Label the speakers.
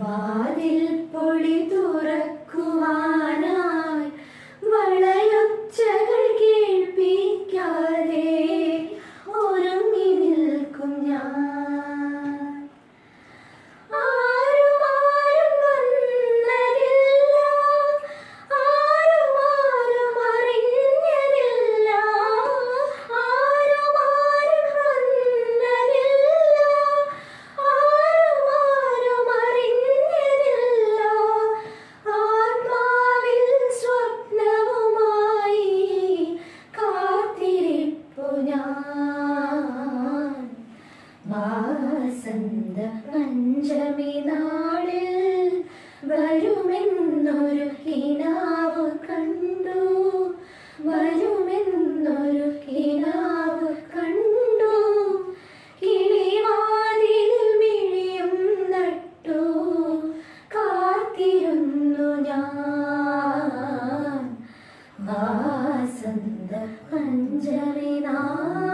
Speaker 1: വാതിൽ പൊളി തുറക്കുവാൻ വാസന്ത പഞ്ചമി നാളിൽ വരുമെന്നൊരു കിനാവ് കണ്ടു. വരുമെന്നൊരു കിനാവ് കണ്ടു. കിളിവാതിൽ മിഴിയും നട്ടു. കാത്തിരുന്നു ഞാൻ. വാസന്ത പഞ്ചമി നാളിൽ